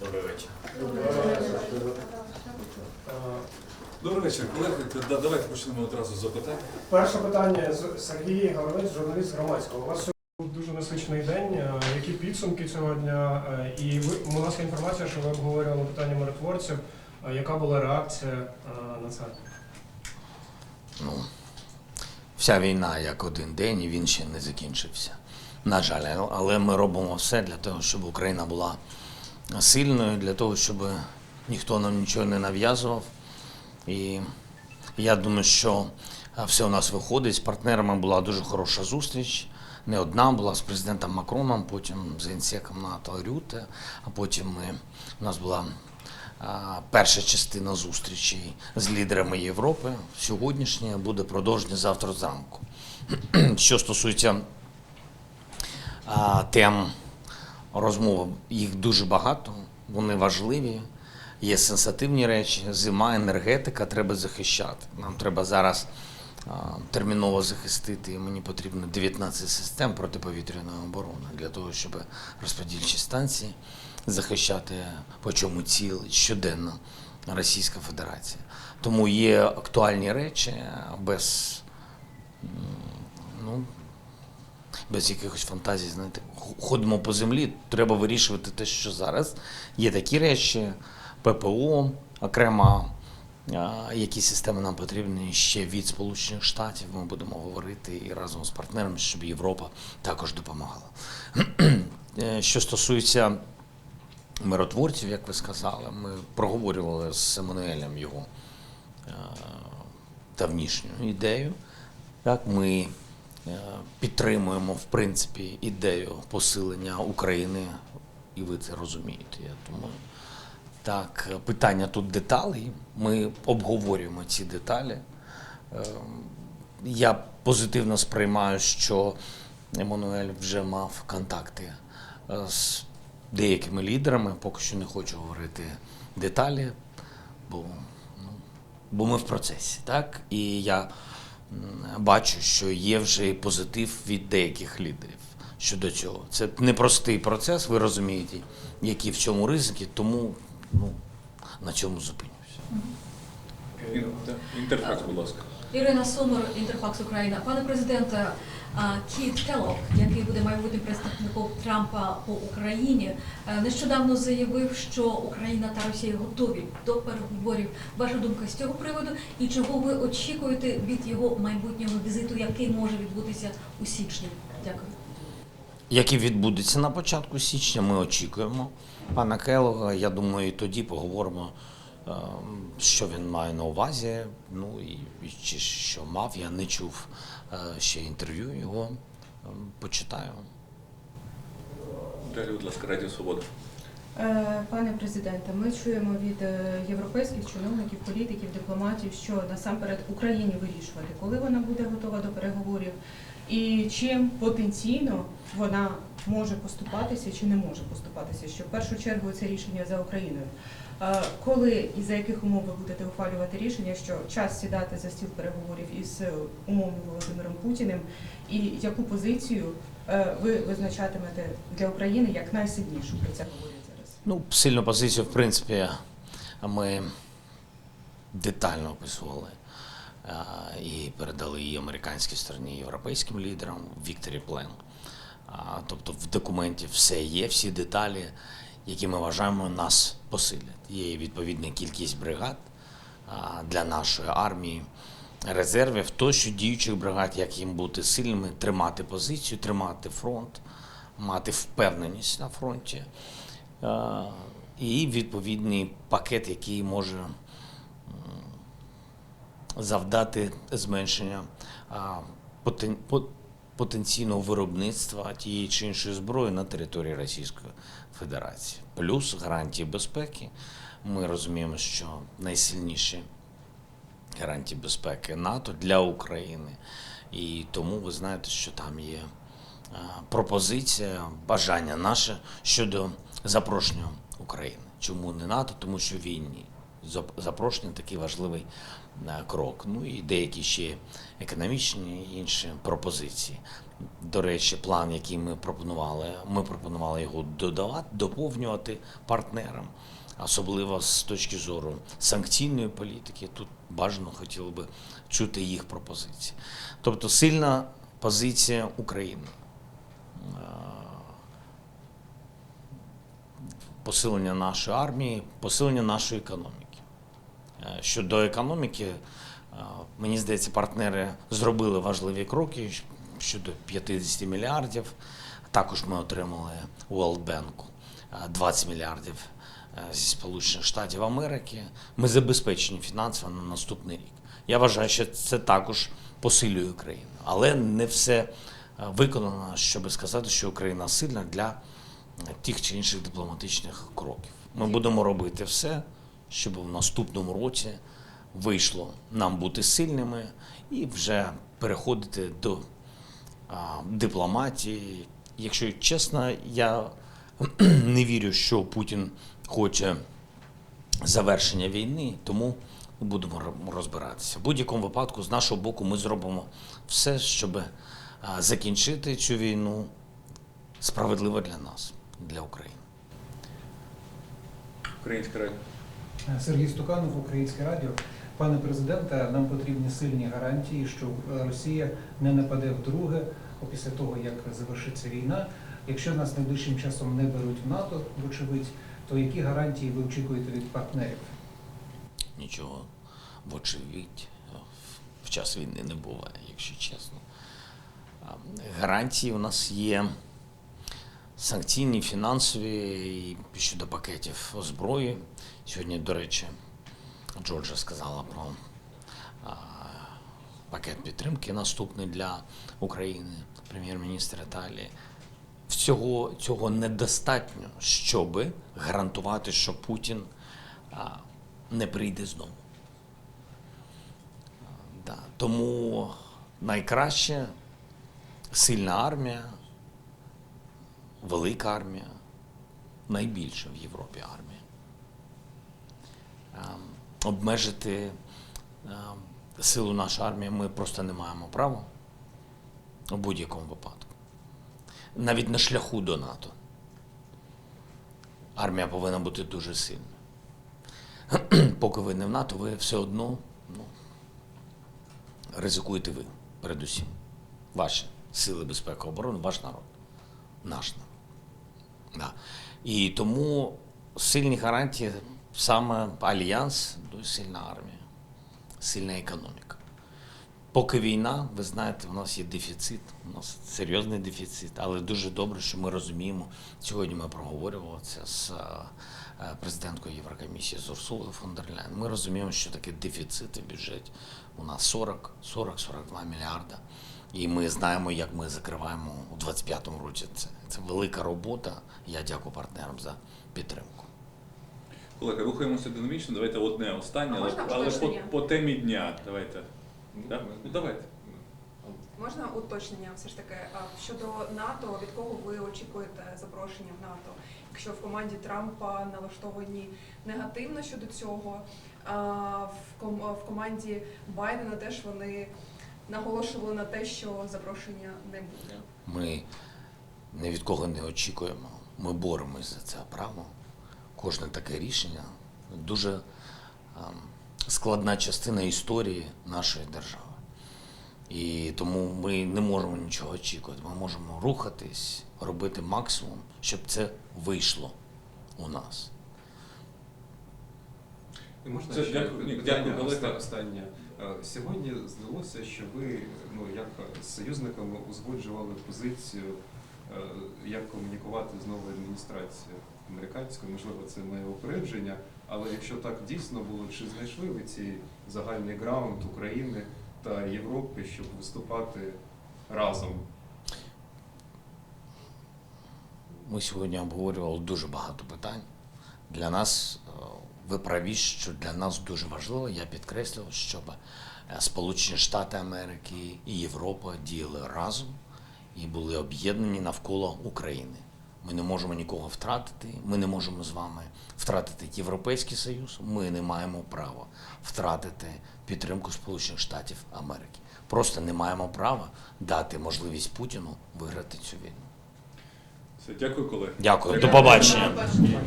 Добрий вечір. Е, Добрий вечір, колеги. Давайте почнемо одразу з запитань. Перше питання з Сергій Горовець, журналіст громадського. У вас сьогодні був дуже насичений день. Е, Які підсумки цього дня? Е, І ви у нас є інформація, що ви обговорювали питання миротворців. Яка була реакція на це? Ну, вся війна як один день, і він ще не закінчився. На жаль, але ми робимо все для того, щоб Україна була сильною, для того, щоб ніхто нам нічого не нав'язував. І я думаю, що все у нас виходить. З партнерами була дуже хороша зустріч. Не одна була з президентом Макроном, потім з генсеком НАТО Рюте, а потім ми, у нас була перша частина зустрічі з лідерами Європи. Сьогоднішня буде продовження завтра зранку. Що стосується тем розмови, їх дуже багато, вони важливі. Є сенсативні речі, зима, енергетика треба захищати. Нам треба зараз терміново захистити. Мені потрібно 19 систем протиповітряної оборони для того, щоб розподільчі станції захищати, по чому цілить щоденно Російська Федерація. Тому є актуальні речі без, ну, без якихось фантазій, знаєте, ходимо по землі, треба вирішувати те, що зараз. Є такі речі, ППО окремо, а, які системи нам потрібні ще від Сполучених Штатів. Ми будемо говорити і разом з партнерами, щоб Європа також допомагала. Е, Що стосується миротворців, як ви сказали, ми проговорювали з Еммануелем його е, давнішню ідею. Так, ми підтримуємо в принципі ідею посилення України, і ви це розумієте. Я думаю. Так, е, питання тут деталей. Ми обговорюємо ці деталі. Е, Я позитивно сприймаю, що Еммануель вже мав контакти е, з деякими лідерами. Поки що не хочу говорити деталі, бо, ну, бо ми в процесі. Так? І я бачу, що є вже і позитив від деяких лідерів щодо цього. Це непростий процес, ви розумієте, які в цьому ризики, тому ну, на цьому зупинюся. Інтерфакс, будь ласка. Ірина Сомер, Інтерфакс Україна. Пане президенте, Кіт Келлог, який буде майбутнім представником Трампа по Україні, е, нещодавно заявив, що Україна та Росія готові до переговорів. Ваша думка з цього приводу і чого ви очікуєте від його майбутнього візиту, який може відбутися у січні? Дякую. Який відбудеться на початку січня, ми очікуємо пана Келога. Я думаю, тоді поговоримо, що він має на увазі. Ну і і чи що мав. Я не чув е, ще інтерв'ю його. Е, Почитаю. Далі, будь ласка, Радіо Свобода. Е, Пане президенте, ми чуємо від е, європейських чиновників, політиків, дипломатів, що насамперед Україні вирішувати, коли вона буде готова до переговорів, і чим потенційно вона може поступатися чи не може поступатися. Що в першу чергу це рішення за Україною. Коли і за яких умов ви будете ухвалювати рішення, що час сідати за стіл переговорів із умовним Володимиром Путіним, і яку позицію е, ви визначатимете для України як найсильнішу про це говорять зараз? Ну, сильну позицію, в принципі, ми детально описували і передали її американській стороні, європейським лідерам Вікторі Плен. Тобто в документі все є, всі деталі, які ми вважаємо, нас посилять. Є відповідна кількість бригад для нашої армії, резервів, тощо діючих бригад, як їм бути сильними, тримати позицію, тримати фронт, мати впевненість на фронті. І відповідний пакет, який може завдати зменшення потенційного виробництва тієї чи іншої зброї на території Російської Федерації. Плюс гарантії безпеки. Ми розуміємо, що найсильніші гарантії безпеки НАТО для України. І тому ви знаєте, що там є пропозиція, бажання наше щодо запрошення України. Чому не НАТО? Тому що війні зап- запрошення такий важливий е, крок. Ну і деякі ще економічні інші пропозиції. До речі, план, який ми пропонували, ми пропонували його додавати, доповнювати партнерам, особливо з точки зору санкційної політики. Тут бажано хотіли би чути їх пропозиції. Тобто сильна позиція України. Е, Посилення нашої армії, посилення нашої економіки. Е, Щодо економіки, е, мені здається, партнери зробили важливі кроки щодо 50 мільярдів. Також ми отримали у World Bank е, 20 мільярдів зі Сполучених Штатів Америки. Ми забезпечені фінансово на наступний рік. Я вважаю, що це також посилює Україну, але не все виконано, щоб сказати, що Україна сильна для тих чи інших дипломатичних кроків. Ми будемо робити все, щоб в наступному році вийшло нам бути сильними і вже переходити до дипломатії. Якщо чесно, я не вірю, що Путін хоче завершення війни, тому будемо розбиратися. В будь-якому випадку, з нашого боку, ми зробимо все, щоб закінчити цю війну справедливо для нас, для України. Українська радіо. Сергій Стуканов, Українське радіо. Пане президенте, нам потрібні сильні гарантії, що е, Росія не нападе вдруге після того, як завершиться війна. Якщо нас найближчим часом не беруть в НАТО, вочевидь, то які гарантії ви очікуєте від партнерів? Нічого, вочевидь, в час війни не буває, якщо чесно. Гарантії у нас є санкційні, фінансові і щодо пакетів зброї. Сьогодні, до речі, Джорджа сказала про пакет підтримки наступний для України, прем'єр-міністр Італії. Всього цього недостатньо, щоб гарантувати, що Путін не прийде знову. Тому найкраще сильна армія, велика армія, найбільша в Європі армія. Ем, Обмежити ем, силу нашої армії ми просто не маємо права у будь-якому випадку. Навіть на шляху до НАТО. Армія повинна бути дуже сильною. Поки ви не в НАТО, ви все одно ну, ризикуєте ви, передусім. Ваші сили безпеки оборони, ваш народ. Наш народ. Да. І тому сильні гарантії саме альянс, дуже сильна армія, сильна економіка. Поки війна, ви знаєте, у нас є дефіцит, у нас серйозний дефіцит, але дуже добре, що ми розуміємо. Сьогодні ми проговорювали це з е, президенткою Єврокомісії з Урсулою фон дер Ляйн. Ми розуміємо, що таке дефіцит в бюджеті. У нас 40, 40-42 мільярда. І ми знаємо, як ми закриваємо у 25-му році. Це, це велика робота. Я дякую партнерам за підтримку. Колеги, рухаємося динамічно. Давайте одне останнє, А але, але по, по темі дня. Давайте. Да? Ну, давайте. Можна уточнення все ж таки а, щодо НАТО, від кого ви очікуєте запрошення в НАТО? Якщо в команді Трампа налаштовані негативно щодо цього, в команді Байдена теж вони наголошували на те, що запрошення не буде. Ми ні від кого не очікуємо. Ми боремось за це право. Кожне таке рішення дуже ем, складна частина історії нашої держави. І тому ми не можемо нічого очікувати. Ми можемо рухатись, робити максимум, щоб це вийшло у нас. І Можна Це ще дякую. Питання дякую, Олег. Сьогодні здалося, що ви ну, як з союзниками узгоджували позицію, е, як комунікувати з новою адміністрацією американською. Можливо, це моє упередження. Але якщо так дійсно було, чи знайшли ви цей загальний граунд України та Європи, щоб виступати разом? Ми сьогодні обговорювали дуже багато питань. Для нас, е, ви праві, що для нас дуже важливо, я підкреслював, щоб е, Сполучені Штати Америки і Європа діяли разом і були об'єднані навколо України. Ми не можемо нікого втратити. Ми не можемо з вами втратити Європейський Союз. Ми не маємо права втратити підтримку Сполучених Штатів Америки. Просто не маємо права дати можливість Путіну виграти цю війну. Все, дякую, колеги. Дякую, до побачення.